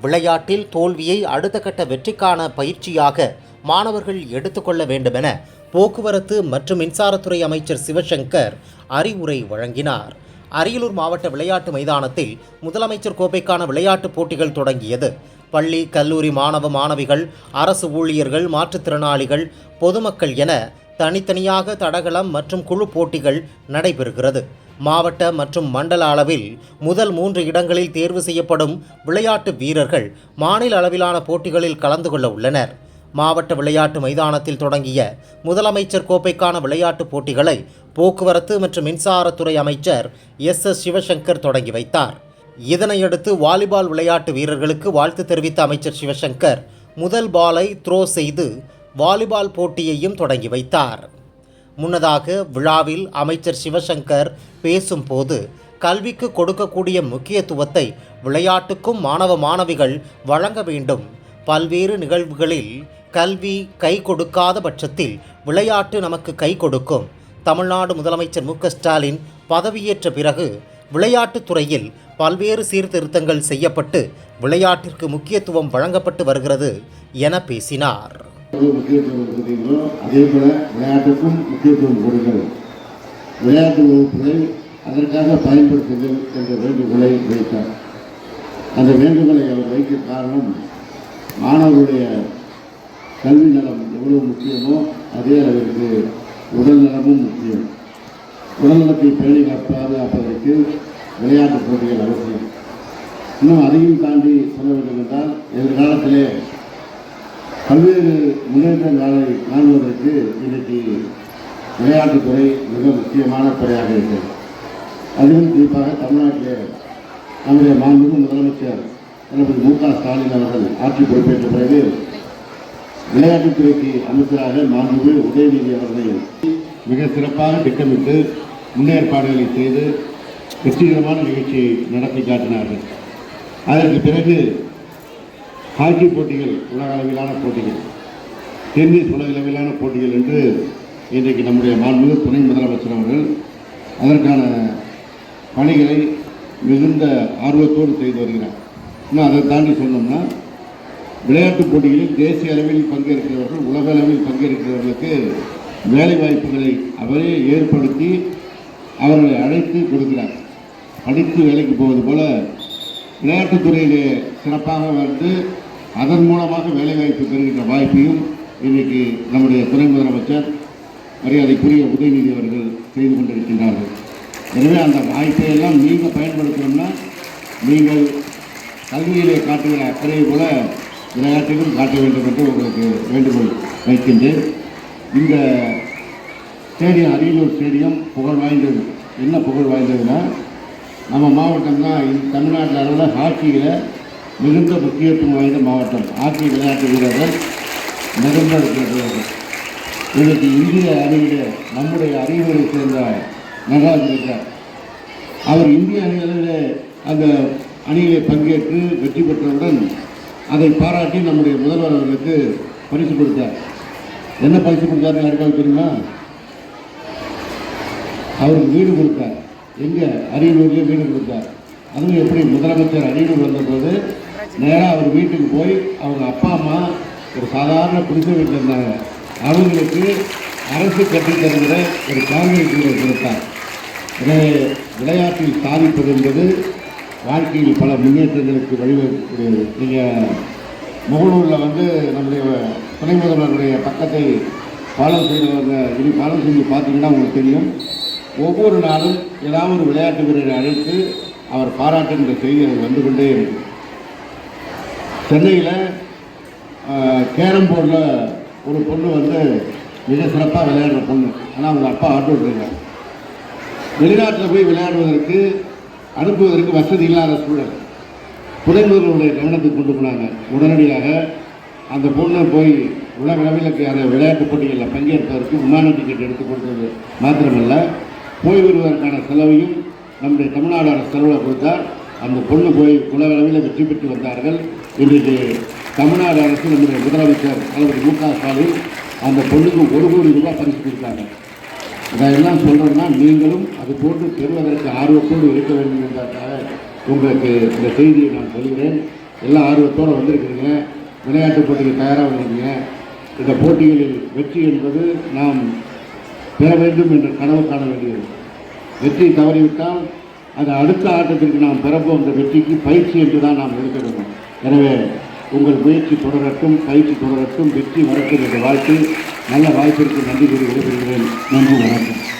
விளையாட்டில் தோல்வியை அடுத்த கட்ட வெற்றிக்கான பயிற்சியாக மாணவர்கள் எடுத்துக்கொள்ள வேண்டுமென போக்குவரத்து மற்றும் மின்சாரத்துறை அமைச்சர் சிவசங்கர் அறிவுரை வழங்கினார். அரியலூர் மாவட்ட விளையாட்டு மைதானத்தில் முதலமைச்சர் கோப்பைக்கான விளையாட்டுப் போட்டிகள் தொடங்கியது. பள்ளி கல்லூரி மாணவ மாணவிகள் அரசு ஊழியர்கள் மாற்றுத்திறனாளிகள் பொதுமக்கள் என தனித்தனியாக தடகளம் மற்றும் குழு போட்டிகள் நடைபெறுகிறது. மாவட்ட மற்றும் மண்டல அளவில் முதல் மூன்று இடங்களில் தேர்வு செய்யப்படும் விளையாட்டு வீரர்கள் மாநில அளவிலான போட்டிகளில் கலந்து கொள்ள உள்ளனர். மாவட்ட விளையாட்டு மைதானத்தில் தொடங்கிய முதலமைச்சர் கோப்பைக்கான விளையாட்டுப் போட்டிகளை போக்குவரத்து மற்றும் மின்சாரத்துறை அமைச்சர் எஸ். எஸ். சிவசங்கர் தொடங்கி வைத்தார். இதனையடுத்து வாலிபால் விளையாட்டு வீரர்களுக்கு வாழ்த்து தெரிவித்த அமைச்சர் சிவசங்கர் முதல் பாலை த்ரோ செய்து வாலிபால் போட்டியையும் தொடங்கி வைத்தார். முன்னதாக விழாவில் அமைச்சர் சிவசங்கர் பேசும்போது கல்விக்கு கொடுக்கக்கூடிய முக்கியத்துவத்தை விளையாட்டுக்கும் மாணவ மாணவிகள் வழங்க வேண்டும். பல்வேறு நிகழ்வுகளில் கல்வி கை கொடுக்காத பட்சத்தில் விளையாட்டு நமக்கு கை கொடுக்கும். தமிழ்நாடு முதலமைச்சர் மு ஸ்டாலின் பதவியேற்ற பிறகு விளையாட்டுத் துறையில் பல்வேறு சீர்திருத்தங்கள் செய்யப்பட்டு விளையாட்டிற்கு முக்கியத்துவம் வழங்கப்பட்டு வருகிறது என பேசினார். முக்கியத்துவம் கொடுத்தீங்களோ அதே போல விளையாட்டுக்கும் முக்கியத்துவம் கொடுங்கள். விளையாட்டு வகுப்புகளை அதற்காக பயன்படுத்துங்கள் என்ற வேண்டுகோளை வைத்தார். அந்த வேண்டுகோளை அவர் வைக்க காரணம் மாணவருடைய கல்வி நலம் எவ்வளவு முக்கியமோ அதே அளவிற்கு உடல் நலமும் முக்கியம். உடல் நலத்தை பேணி பாதுகாப்பதற்கு விளையாட்டு போட்டிகள் அவசியம். இன்னும் அதையும் தாண்டி சொல்ல வேண்டும் என்றால் எதிர்காலத்திலே பல்வேறு முன்னேற்றங்களை காண்பதற்கு இன்றைக்கு விளையாட்டுத்துறை மிக முக்கியமான துறையாக இருக்கிறது. அதிலும் குறிப்பாக தமிழ்நாட்டில் நம்முடைய மாண்புமிகு முதலமைச்சர் தளபதி மு க ஸ்டாலின் அவர்கள் ஆட்சி பொறுப்பேற்ற பிறகு விளையாட்டுத்துறைக்கு அமைச்சராக மாண்புமிகு உதயநிதி அவர்களை மிக சிறப்பாக திட்டமிட்டு முன்னேற்பாடுகளை செய்து வெற்றிகரமான நிகழ்ச்சியை நடத்தி காட்டினார்கள். அதற்கு பிறகு ஹாக்கி போட்டிகள் உலக அளவிலான போட்டிகள் டென்னிஸ் உலக அளவிலான போட்டிகள் என்று இன்றைக்கு நம்முடைய மாண்புமிகு துணை முதலமைச்சர் அவர்கள் அதற்கான பணிகளை மிகுந்த ஆர்வத்தோடு செய்து வருகிறார். இன்னும் அதை தாண்டி சொன்னோம்னா விளையாட்டுப் போட்டிகளில் தேசிய அளவில் பங்கேற்கிறவர்கள் உலக அளவில் பங்கேற்கிறவர்களுக்கு வேலை வாய்ப்புகளை அவரே ஏற்படுத்தி அவர்களை அழைத்து கொடுக்கிறார். படித்து வேலைக்கு போவது போல விளையாட்டுத்துறையிலே சிறப்பாக வந்து அதன் மூலமாக வேலைவாய்ப்பு பெறுகின்ற வாய்ப்பையும் இன்றைக்கு நம்முடைய துணை முதலமைச்சர் மரியாதைக்குரிய உதயநிதி அவர்கள் செய்து கொண்டிருக்கின்றார்கள். எனவே அந்த வாய்ப்பை எல்லாம் நீங்கள் பயன்படுத்தணும்னா நீங்கள் கல்வியிலே காட்டுகிற அக்கறையை போல விளையாட்டிலும் காட்ட வேண்டும் என்று உங்களுக்கு வேண்டுகோள் வைக்கின்றேன். இந்த ஸ்டேடியம் அரியலூர் ஸ்டேடியம் புகழ் வாய்ந்தது. என்ன புகழ் வாய்ந்ததுன்னா நம்ம மாவட்டம் தான் தமிழ்நாட்டில் அளவில் ஹாக்கியில் மிகுந்த முக்கியத்துவம் வாய்ந்த மாவட்டம். ஹாக்கி விளையாட்டு வீரர்கள் மிகுந்த இருக்கிறார்கள் இன்னைக்கு இந்திய அணியில் நம்முடைய அறிவுரை சேர்ந்த நகராஜ் இருக்கிறார் அவர் இந்திய அணிகளில் அந்த அணியிலே பங்கேற்று வெற்றி பெற்றவுடன் அதை பாராட்டி நம்முடைய முதல்வர் அவர்களுக்கு பரிசு கொடுத்தார். என்ன பரிசு கொடுத்தாருன்னு யாருக்காவது தெரியுமா? அவருக்கு வீடு கொடுத்தார். எங்கே அரியலூர்லேயே வீடு கொடுத்தார். அதுவும் எப்படி? முதலமைச்சர் அரியலூர் வந்தபோது நேராக அவர் வீட்டுக்கு போய் அவங்க அப்பா அம்மா ஒரு சாதாரண குடிசை வீட்டில் இருந்தாங்க. அவங்களுக்கு அரசு கட்டித்தருகிற ஒரு காங்கிரஸ் வீடு கொடுத்தார். எனவே விளையாட்டில் சாதிப்பது என்பது வாழ்க்கையில் பல முன்னேற்றங்களுக்கு வழிவகுக்கக்கூடியது. நீங்கள் முகநூரில் வந்து நம்முடைய துணை முதல்வருடைய பக்கத்தை ஃபாலோ செய்கிறவங்க இனி ஃபாலோ செஞ்சு பார்த்தீங்கன்னா உங்களுக்கு தெரியும். ஒவ்வொரு நாளும் ஏதாவது ஒரு விளையாட்டு வீரரை அழைத்து அவர் பாராட்டுகின்ற செய்தி அது வந்து கொண்டே இருக்கு சென்னையில் கேரம் போர்டில் ஒரு பொண்ணு வந்து மிக சிறப்பாக விளையாடுற பொண்ணு. ஆனால் அவங்க அப்பா ஆட்டோ டிரைவர் வெளிநாட்டில் போய் விளையாடுவதற்கு அனுப்புவதற்கு வசதி இல்லாத சூழல். துணை கவனத்துக்கு கொண்டு போனாங்க. உடனடியாக அந்த பொண்ணை போய் உலக அளவில் அந்த விளையாட்டுப் போட்டிகளில் பங்கேற்பதற்கு விமான டிக்கெட் எடுத்து கொடுத்தது மாத்திரமல்ல. போய் வருவதற்கான செலவையும் நம்முடைய தமிழ்நாடு அரசு செலவில் கொடுத்தார். அந்த பொண்ணு போய் உலக அளவில் வெற்றி பெற்று வந்தார்கள். இன்றைக்கு தமிழ்நாடு அரசு நம்முடைய முதலமைச்சர் தளபதி மு க ஸ்டாலின் அந்த பொண்ணுக்கு ஒரு கோடி ரூபாய் பரிசு கொடுத்தாங்க. இதையெல்லாம் சொல்கிறோம்னா நீங்களும் அது போன்று பெறுவதற்கு ஆர்வத்தோடு இருக்க வேண்டும் என்பதற்காக உங்களுக்கு இந்த செய்தியை நான் சொல்கிறேன். எல்லாம் ஆர்வத்தோடு வந்திருக்கிறீங்க. விளையாட்டுப் போட்டிக்கு தயாராக வந்திருக்கீங்க இந்த போட்டிகளில் வெற்றி என்பது நாம் பெற வேண்டும் என்ற கனவு காண வேண்டியது. வெற்றி தவறிவிட்டால் அது அடுத்த ஆட்டத்திற்கு நாம் பெறப்போகின்ற வெற்றிக்கு பயிற்சி என்று தான் நாம் எடுக்க வேண்டும். எனவே உங்கள் முயற்சி தொடரட்டும் பயிற்சி தொடரட்டும் வெற்றி வரட்டும் என்ற வாழ்த்து நல்ல வாய்ப்பிற்கு நன்றி கூறி விடைபெறுகிறேன். நன்றி வணக்கம்.